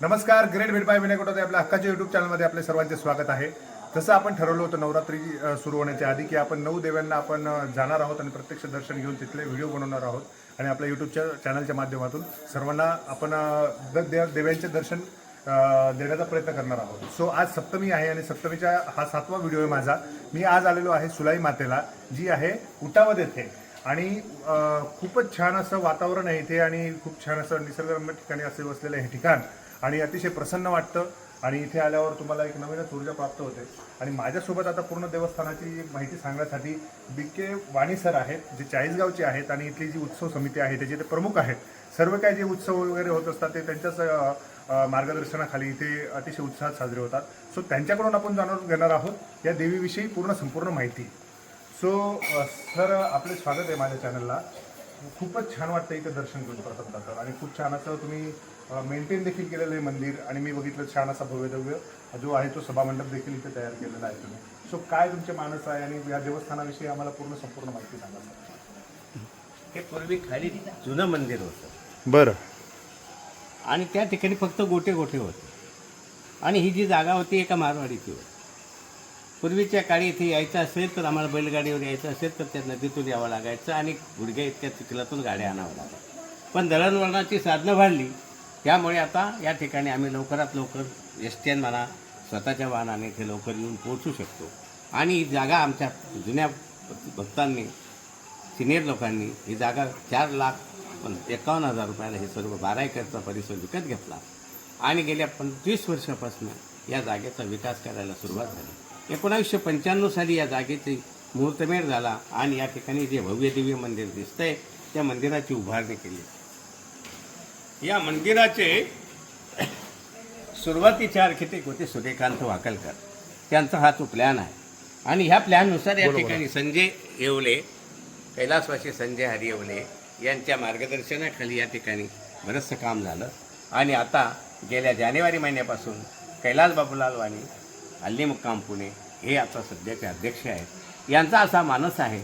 नमस्कार ग्रेट भेट बाय विनय आपल्या हक्काच्या युट्यूब चॅनलमध्ये आपले सर्वांचे स्वागत आहे. जसं आपण ठरवलं होतं नवरात्री सुरू होण्याच्या आधी की आपण नऊ देव्यांना आपण जाणार आहोत आणि प्रत्यक्ष दर्शन घेऊन तिथले व्हिडिओ बनवणार आहोत. आणि आपल्या युट्यूबच्या चॅनलच्या माध्यमातून सर्वांना आपण देव्यांचे देव दर्शन देण्याचा प्रयत्न करणार आहोत. सो आज सप्तमी आहे आणि सप्तमीचा हा सातवा व्हिडिओ आहे माझा. मी आज आलेलो आहे सुलाई मातेला जी आहे उटावद येथे. आणि खूपच छान असं वातावरण आहे इथे आणि खूप छान असं निसर्गरम्य ठिकाणी असे वसलेलं हे ठिकाण. आणि अतिशय प्रसन्न वाटतं. आणि इथे आल्यावर तुम्हाला एक नवीनच ऊर्जा प्राप्त होते. आणि माझ्यासोबत आता पूर्ण देवस्थानाची माहिती सांगण्यासाठी बी के वाणी सर आहेत जे चाळीसगावचे आहेत आणि इथली जी उत्सव समिती आहे त्याचे ते प्रमुख आहेत. सर्व काही जे उत्सव वगैरे होत असतात ते त्यांच्याच मार्गदर्शनाखाली इथे अतिशय उत्साहात साजरे होतात. सो त्यांच्याकडून आपण जाणून घेणार आहोत. या देवीविषयी पूर्ण संपूर्ण माहिती. सो सर आपले स्वागत आहे माझ्या चॅनलला खूपच छान वाटतं इथं दर्शन घेऊन प्रथम तर आणि खूप छान असं तुम्ही मेंटेन देखील केलेलं आहे मंदिर आणि मी बघितलं छान असा भव्यदव्य जो आहे तो सभामंडप देखील इथे तयार केलेला आहे तुम्ही. सो काय तुमचे मानस आहे आणि या देवस्थानाविषयी आम्हाला पूर्ण संपूर्ण माहिती सांगा सर. हे पूर्वी खाली जुनं मंदिर होतं. बरं. आणि त्या ठिकाणी फक्त गोटे गोटे होते. आणि ही जी जागा होती एका मारवाडीची होती. पूर्वीच्या काळी इथे यायचं असेल तर आम्हाला बैलगाडीवर यायचं असेल तर त्या नदीतून यावं लागायचं आणि गुडघ्या इतक्या चिखलातून गाड्या आणावं लागायचं पण दळणवळणाची साधनं वाढली. त्यामुळे आता या ठिकाणी आम्ही लवकरात लवकर एस टी एन म्हणा स्वतःच्या वाहनाने इथे लवकर येऊन पोहोचू शकतो. आणि ही जागा आमच्या जुन्या भक्तांनी सिनियर लोकांनी ही जागा चार लाख पण एकावन्न हजार रुपयाला हे सर्व बारा एकरचा परिसर विकत घेतला. आणि गेल्या पंचवीस वर्षापासून या जागेचा विकास करायला सुरुवात झाली. एकोणावीसशे पंच्याण्णव साली या जागेची मुहूर्तमेढ झाला आणि या ठिकाणी जे भव्य दिव्य मंदिर दिसतंय त्या मंदिराची उभारणी केली. या मंदिराचे सुरुवातीचे आर्किटेक्ट होते सूर्यकांत वाकलकर. त्यांचा हा तो प्लॅन आहे. आणि ह्या प्लॅननुसार या ठिकाणी संजय येवले कैलासवासी संजय हरी येवले यांच्या मार्गदर्शनाखाली या ठिकाणी बरंचसं काम झालं. आणि आता गेल्या जानेवारी महिन्यापासून कैलास बाबूलाल वाणी हल्ली मुक्काम पुणे हे आता सध्याचे अध्यक्ष आहेत. यांचा असा मानस आहे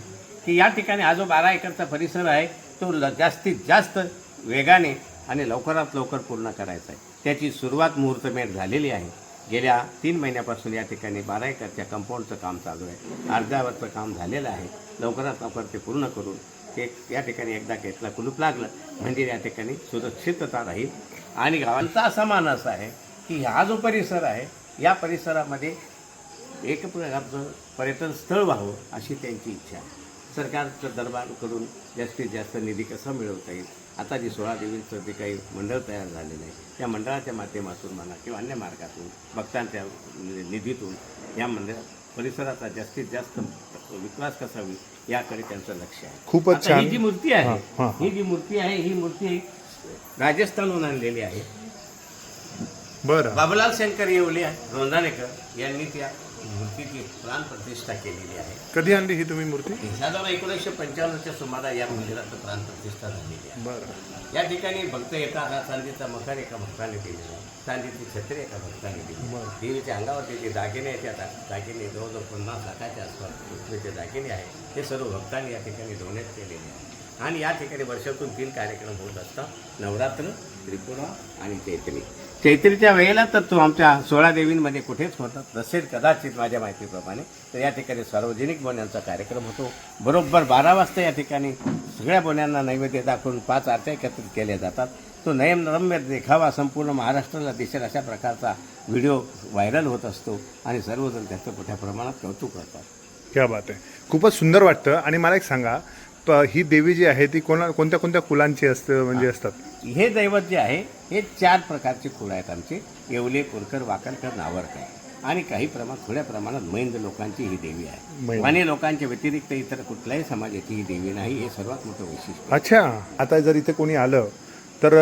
की या ठिकाणी हा जो बारा एकरचा परिसर आहे तो ल जास्तीत जास्त वेगाने आणि लवकरात लवकर पूर्ण करायचा आहे. त्याची सुरुवात मुहूर्तमेढ झालेली आहे. गेल्या तीन महिन्यापासून या ठिकाणी बारा एकरच्या कंपाऊंडचं काम चालू आहे. अर्ध्यावरचं काम झालेलं आहे. लवकरात लवकर ते पूर्ण करून ते या ठिकाणी एकदा घेतला कुलूप लागलं म्हणजे या ठिकाणी सुरक्षितता राहील. आणि गावांचा असा मानस आहे की हा जो परिसर आहे या परिसरामध्ये एक प्रकारचं पर्यटन स्थळ व्हावं अशी त्यांची इच्छा आहे. सरकारचं दरबारकडून जास्तीत जास्त निधी कसा मिळवता येईल? आता जी सोळा देवींचं जे काही मंडळ तयार झालेलं आहे त्या मंडळाच्या माध्यमातून म्हणा किंवा अन्य मार्गातून भक्तांच्या निधीतून या मंदिरात परिसराचा जास्तीत जास्त विकास कसा होईल याकडे त्यांचं लक्ष आहे. खूपच. ही जी मूर्ती आहे हां, ही जी मूर्ती आहे ही मूर्ती राजस्थानहून आणलेली आहे. बरं. बाबूलाल शंकर येवले रोंदाणेकर यांनी त्या मूर्तीची प्राण प्रतिष्ठा केलेली आहे. कधी आणली ही तुम्ही मूर्ती? साधारण एकोणीसशे पंच्याण्णवच्या सुमारास या मंदिराचं प्राण प्रतिष्ठा झालेली आहे. बरं. या ठिकाणी भक्त येतात. हा चांदीचा मखर एका भक्ताने दिलेला आहे. चांदीची छत्री एका भक्ताने दिली. देवीच्या अंगावरती जे दागिने आहेत त्या दागिने जवळजवळ पन्नास लाखाच्या आसपास रुपयाचे दागिने आहेत. हे सर्व भक्तांनी या ठिकाणी डोनेट केलेले आहे आणि या ठिकाणी वर्षातून तीन कार्यक्रम होत असतात. नवरात्र त्रिपुरा आणि चैत्री चैत्रीच्या वेळेला तर तो आमच्या सोळा देवींमध्ये कुठेच होतं. नसेल कदाचित माझ्या माहितीप्रमाणे तर या ठिकाणी सार्वजनिक बोन्यांचा कार्यक्रम होतो. बरोबर बारा वाजता या ठिकाणी सगळ्या बोन्यांना नैवेद्य दाखवून पाच आरत्या एकत्रित केल्या जातात. तो नयनरम्य देखावा संपूर्ण महाराष्ट्राला दिसेल अशा प्रकारचा व्हिडिओ व्हायरल होत असतो आणि सर्वजण त्याचं मोठ्या प्रमाणात कौतुक करतात. क्या बात आहे. खूपच सुंदर वाटतं. आणि मला एक सांगा ही देवी जी आहे ती कोणा कोणत्या कोणत्या कुलांची असते म्हणजे असतात? हे दैवत जे आहे हे चार प्रकारचे कुळ आहेत आमचे. येवले कोरकर वाकणकर नावरकर. आणि काही प्रमाण थोड्या प्रमाणात मैंद लोकांची ही देवी आहे. वाणी लोकांच्या व्यतिरिक्त इतर कुठल्याही समाजाची ही देवी नाही हे सर्वात मोठं वैशिष्ट्य अच्छा. आता जर इथे कोणी आलं तर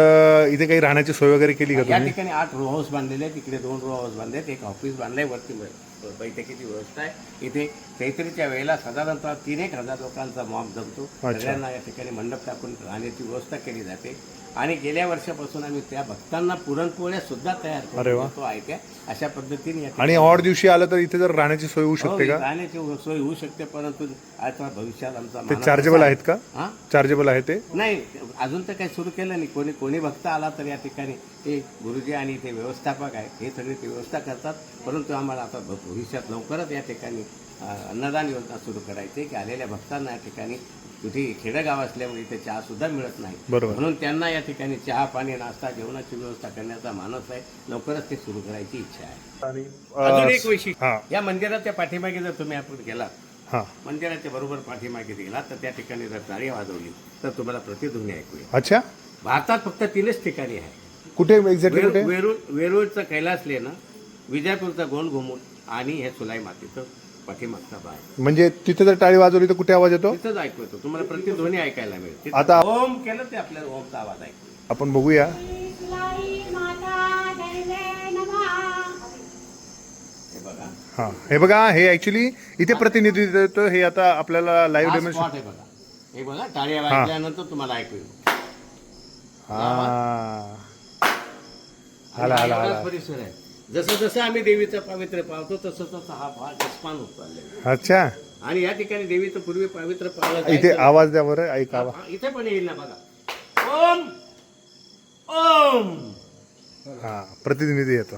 इथे काही राहण्याची सोय वगैरे केली का या तुम्ही? ठिकाणी आठ रो हाऊस बांधलेले आहेत. तिकडे दोन रो हाऊस बांधले आहेत एक ऑफिस बांधलंय वरती ब- बैठकीची व्यवस्था आहे. इथे चैत्रीच्या वेळेला साधारणतः तीन एक हजार लोकांचा मॉब जमतो. सगळ्यांना या ठिकाणी मंडप टाकून राहण्याची व्यवस्था केली जाते. आणि गेल्या वर्षापासून आम्ही त्या भक्तांना पुरणपोळ्या सुद्धा तयार अरे करून वा. देतो आहे त्या. अशा पद्धतीने या आणि ऑड दिवशी आलं तर इथे जर राहण्याची सोय होऊ हो, शकते का? राहण्याची सोय होऊ शकते परंतु आता भविष्यात आमचा ते मानस चार्जेबल आहेत का? हा? चार्जेबल आहे ते? नाही अजून तर काही सुरू केलं नाही. कोणी कोणी भक्त आला तर या ठिकाणी ते गुरुजी आणि ते व्यवस्थापक आहेत हे सगळे ते व्यवस्था करतात. परंतु आम्हाला आता भविष्यात लवकरच या ठिकाणी अ, अन्नदान योजना सुरू करायची आहे की आलेल्या भक्तांना या ठिकाणी कुठे खेडेगाव असल्यामुळे इथे चहा सुद्धा मिळत नाही. म्हणून त्यांना या ठिकाणी चहा पाणी नाश्ता जेवणाची व्यवस्था करण्याचा मानस आहे. लवकरच ते सुरू करायची इच्छा आहे. अजून एक वैशिष्ट्य. हा. या मंदिराच्या पाठीमागे जर तुम्ही आपण गेला हा. मंदिराच्या बरोबर पाठीमागे गेला तर त्या ठिकाणी जर टाळी वाजवली तर तुम्हाला प्रतिध्वनी ऐकू येईल अच्छा. भारतात फक्त तीनच ठिकाणी आहे. कुठे वेरूळ कुठे? वेरूळ वेरूळचं कैलास लेणं विजापूरचा गोल घुमून आणि हे सुलाई मातीचं पाठीमागचा भाग म्हणजे तिथे जर टाळी वाजवली तर कुठे आवाज येतो? तिथंच ऐकू येतो. तुम्हाला प्रतिध्वनी ऐकायला मिळेल. तिथं आता- ओम केलं ते आपल्याला ओमचा आवाज ऐकू येईल. आपण बघूया. हे बघा. हा हे बघा हे ऍक्च्युली इथे प्रतिनिधित्व देतं. हे आता आपल्याला लाईव्ह हा डेमोन्स्ट्रेट spot आहे बघा. हे बघा टाळ्या वाजल्यानंतर तुम्हाला ऐकू येईल. हा. आला, हा आला, एवढाच आला. परिसर आहे. जसं जसं आम्ही देवीचं पावित्र्य पावतो तसं तसं हा भाग एक्सपान होत चाललेला. अच्छा. आणि या ठिकाणी देवीचं पूर्वी पावित्र्य पावलं इथे जायचं. आवाज द्या बरं ऐकावा हा, इथे पण येईल ना बघा. ओम ओम. हा प्रतिनिधी येतो.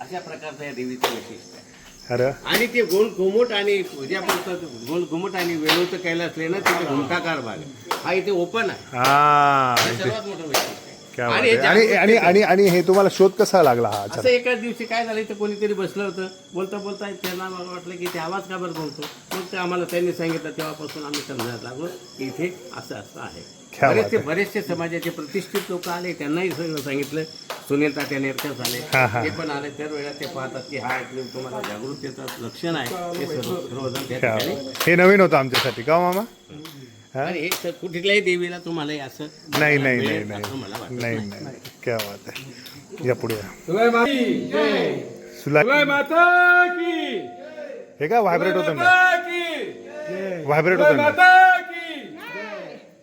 अशा प्रकारचं या देवीचं वैशिष्ट्य आहे. अरे. आणि ते गोल घुमट आणि पूजा बोलतात गोल घुमट आणि वेळूचं कैलास ना तिथे घुमटाकार भाग आहे. हा इथे ओपन आहे. हा इथे. सर्वात मोठं वैशिष्ट्य आहे. आणि हे. आणि आणि आणि आणि हे तुम्हाला शोध कसा लागला हा असं अच्छा एकाच दिवशी काय झालं इथं कोणीतरी बसलं होतं. बोलता बोलता त्यांना मला वाटलं की ते आवाज का बरं बोलतो? मग ते आम्हाला त्यांनी सांगितलं तेव्हापासून आम्ही समजायला लागलो की इथे असं असं आहे. क्या बात बरेचसे बरेचसे समाजाचे प्रतिष्ठित लोक आले त्यांनाही सगळं सांगितलं. सुनील तात्या नेरकर झाले. हा, हा. ते पण आले. तर वेळा ते पाहतात की हा एक तुम्हाला जागृतीचं लक्षण आहे. ते सर्व सर्वजण त्या क्या ठिकाणी बात. हे नवीन होतं आमच्यासाठी का हो, मामा? आणि हे कुठल्याही देवीला तुम्हाला हे असं नाही नाही नाही नाही. असं मला वाटत नाही नाही. नाही. क्या बात आहे. या पुढे या. सुलाई माता सुला माता की हे का व्हायब्रेट होतं ना? व्हायब्रेट होतं ना?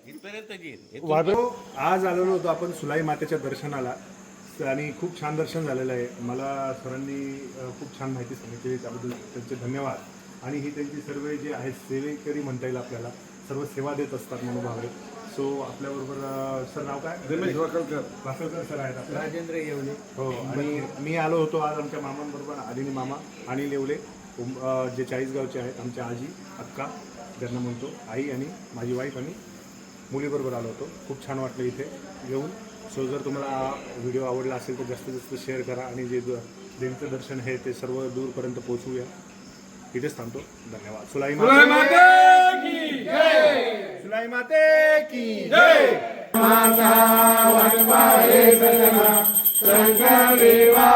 इथपर्यंत येईल. हे आज आलेलो होतो आपण सुलाई मातेच्या दर्शनाला. आणि खूप छान दर्शन झालेलं आहे. मला सरांनी अ, खूप छान माहिती सांगितली. त्याबद्दल त्यांचे धन्यवाद. आणि ही त्यांची सर्व जे आहेत सेवेकरी म्हणता येईल आपल्याला. सर्व सेवा देत असतात मनोभावे सो आपल्याबरोबर सर नाव काय? रमेश. वाकलकर वासलकर सर आहेत आपल्या राजेंद्र येवले. हो आणि मी आलो होतो आज आमच्या मामांबरोबर आदिनी मामा आणि अ, जे चाळीसगावचे आहेत आमच्या आजी अक्का ज्यांना म्हणतो आई आणि माझी वाईफ आणि मुलीबरोबर आलो होतो. खूप छान वाटलं इथे येऊन. सो जर तुम्हाला हा व्हिडिओ आवडला असेल तर जास्तीत जास्त शेअर करा आणि जे देवीचं दर्शन आहे ते सर्व दूरपर्यंत पोहोचवूया इथेच थांबतो. धन्यवाद. सुलाई सुलाई माते की जय देवा